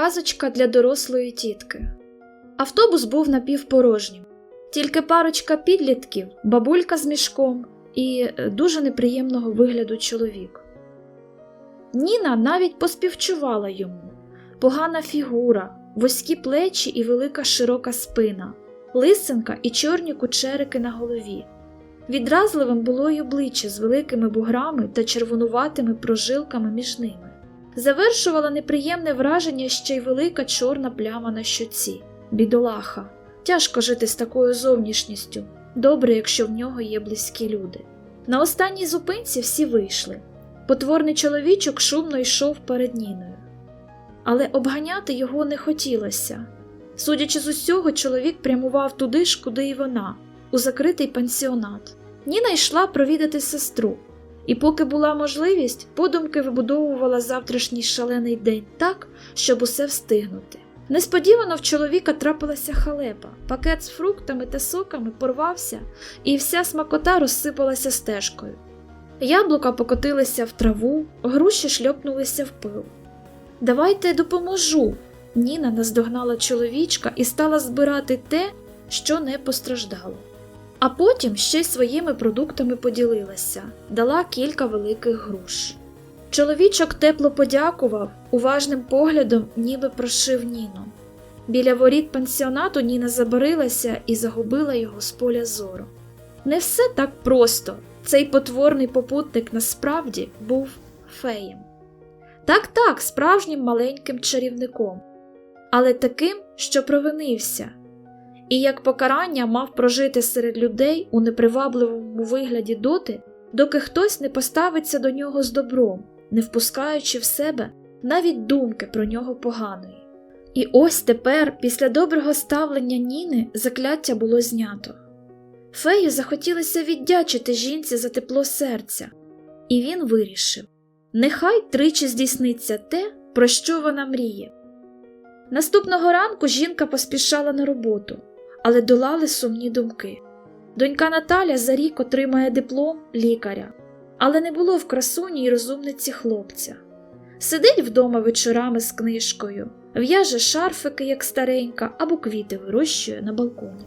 Казочка для дорослої тітки. Автобус був напівпорожнім. Тільки парочка підлітків, бабулька з мішком і е, дуже неприємного вигляду чоловік. Ніна навіть поспівчувала йому погана фігура, вузькі плечі і велика широка спина, лисинка і чорні кучерики на голові. Відразливим було й обличчя з великими буграми та червонуватими прожилками між ними. Завершувала неприємне враження ще й велика чорна пляма на щоці. Бідолаха. Тяжко жити з такою зовнішністю. Добре, якщо в нього є близькі люди. На останній зупинці всі вийшли. Потворний чоловічок шумно йшов перед Ніною. Але обганяти його не хотілося. Судячи з усього, чоловік прямував туди ж, куди й вона, у закритий пансіонат. Ніна йшла провідати сестру, і поки була можливість, подумки вибудовувала завтрашній шалений день так, щоб усе встигнути. Несподівано в чоловіка трапилася халепа, пакет з фруктами та соками порвався, і вся смакота розсипалася стежкою. Яблука покотилися в траву, груші шльопнулися в пил. Давайте допоможу. Ніна наздогнала чоловічка і стала збирати те, що не постраждало. А потім ще й своїми продуктами поділилася, дала кілька великих груш. Чоловічок тепло подякував, уважним поглядом ніби прошив Ніну. Біля воріт пансіонату Ніна забарилася і загубила його з поля зору. Не все так просто. Цей потворний попутник насправді був феєм. Так, так, справжнім маленьким чарівником, але таким, що провинився, і як покарання мав прожити серед людей у непривабливому вигляді доти, доки хтось не поставиться до нього з добром, не впускаючи в себе навіть думки про нього поганої. І ось тепер, після доброго ставлення Ніни, закляття було знято. Фею захотілося віддячити жінці за тепло серця, і він вирішив нехай тричі здійсниться те, про що вона мріє. Наступного ранку жінка поспішала на роботу, але долали сумні думки. Донька Наталя за рік отримає диплом лікаря, але не було в красуні й розумниці хлопця. Сидить вдома вечорами з книжкою, в'яже шарфики, як старенька, або квіти вирощує на балконі.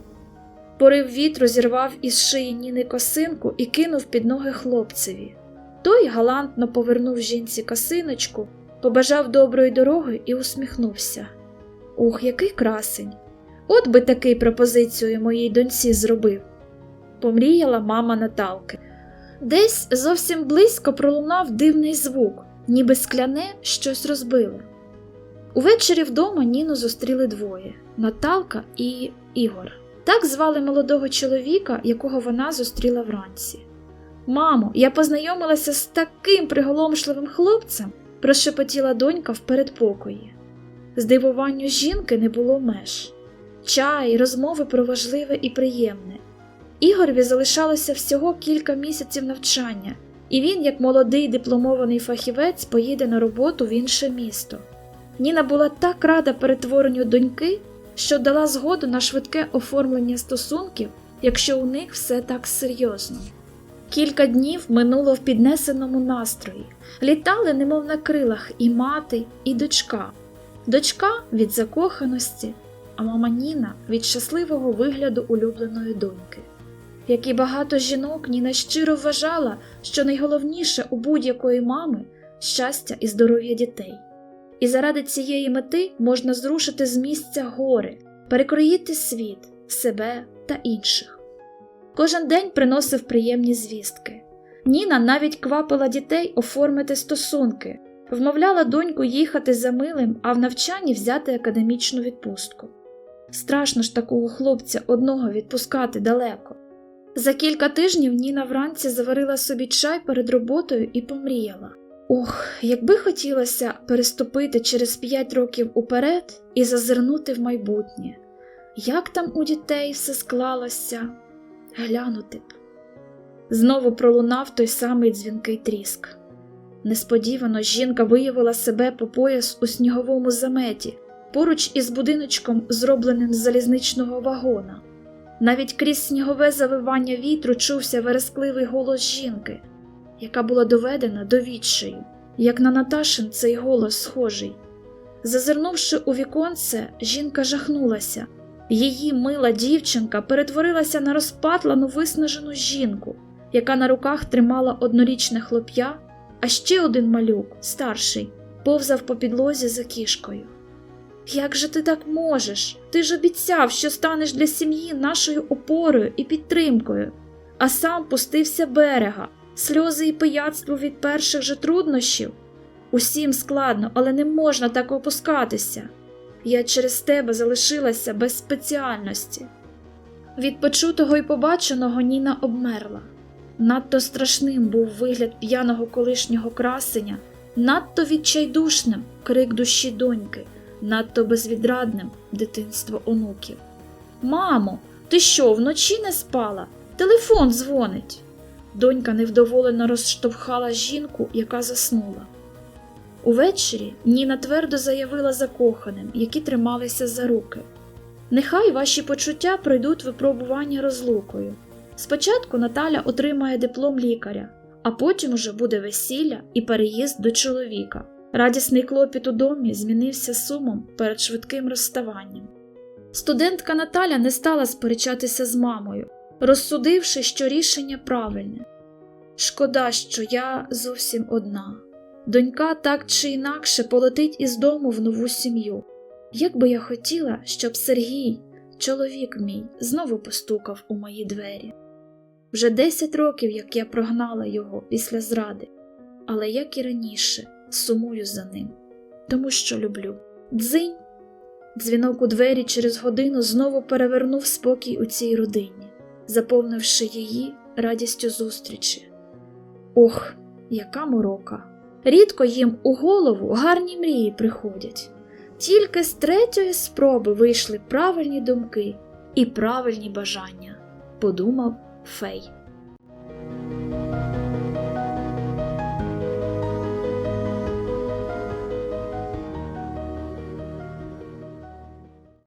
Порив вітру зірвав із шиї Ніни косинку і кинув під ноги хлопцеві. Той галантно повернув жінці косиночку, побажав доброї дороги і усміхнувся. Ух, який красень! От би такий пропозицію моїй доньці зробив, помріяла мама Наталки. Десь зовсім близько пролунав дивний звук, ніби скляне щось розбило. Увечері вдома Ніну зустріли двоє Наталка і Ігор. Так звали молодого чоловіка, якого вона зустріла вранці. Мамо, я познайомилася з таким приголомшливим хлопцем, прошепотіла донька в передпокої. Здивуванню жінки не було меж. Чай, розмови про важливе і приємне. Ігорві залишалося всього кілька місяців навчання, і він, як молодий дипломований фахівець, поїде на роботу в інше місто. Ніна була так рада перетворенню доньки, що дала згоду на швидке оформлення стосунків, якщо у них все так серйозно. Кілька днів минуло в піднесеному настрої, літали, немов на крилах, і мати, і дочка. Дочка від закоханості, а мама Ніна від щасливого вигляду улюбленої доньки. Як і багато жінок, Ніна щиро вважала, що найголовніше у будь-якої мами щастя і здоров'я дітей. І заради цієї мети можна зрушити з місця гори, перекроїти світ, себе та інших. Кожен день приносив приємні звістки. Ніна навіть квапила дітей оформити стосунки, вмовляла доньку їхати за милим, а в навчанні взяти академічну відпустку. Страшно ж такого хлопця одного відпускати далеко. За кілька тижнів Ніна вранці заварила собі чай перед роботою і помріяла. Ох, якби хотілося переступити через п'ять років уперед і зазирнути в майбутнє. Як там у дітей все склалося? Глянути б. Знову пролунав той самий дзвінкий тріск. Несподівано жінка виявила себе по пояс у сніговому заметі, поруч із будиночком, зробленим з залізничного вагона. Навіть крізь снігове завивання вітру чувся верескливий голос жінки, яка була доведена до відчаю, як на Наташин цей голос схожий. Зазирнувши у віконце, жінка жахнулася. Її мила дівчинка перетворилася на розпатлану виснажену жінку, яка на руках тримала однорічне хлоп'я, а ще один малюк, старший, повзав по підлозі за кішкою. Як же ти так можеш? Ти ж обіцяв, що станеш для сім'ї нашою опорою і підтримкою, а сам пустився берега, сльози і пияцтво від перших же труднощів. Усім складно, але не можна так опускатися. Я через тебе залишилася без спеціальності. Від почутого і побаченого Ніна обмерла. Надто страшним був вигляд п'яного колишнього красеня, надто відчайдушним крик душі доньки, надто безвідрадним дитинство онуків. Мамо, ти що, вночі не спала? Телефон дзвонить. Донька невдоволено розштовхала жінку, яка заснула. Увечері Ніна твердо заявила закоханим, які трималися за руки. Нехай ваші почуття пройдуть випробування розлукою. Спочатку Наталя отримає диплом лікаря, а потім уже буде весілля і переїзд до чоловіка. Радісний клопіт у домі змінився сумом перед швидким розставанням. Студентка Наталя не стала сперечатися з мамою, розсудивши, що рішення правильне. Шкода, що я зовсім одна. Донька так чи інакше полетить із дому в нову сім'ю. Як би я хотіла, щоб Сергій, чоловік мій, знову постукав у мої двері. Вже десять років, як я прогнала його після зради, але як і раніше, сумую за ним, тому що люблю. Дзинь. Дзвінок у двері через годину знову перевернув спокій у цій родині, заповнивши її радістю зустрічі. Ох, яка морока! Рідко їм у голову гарні мрії приходять. Тільки з третьої спроби вийшли правильні думки і правильні бажання, подумав Фей.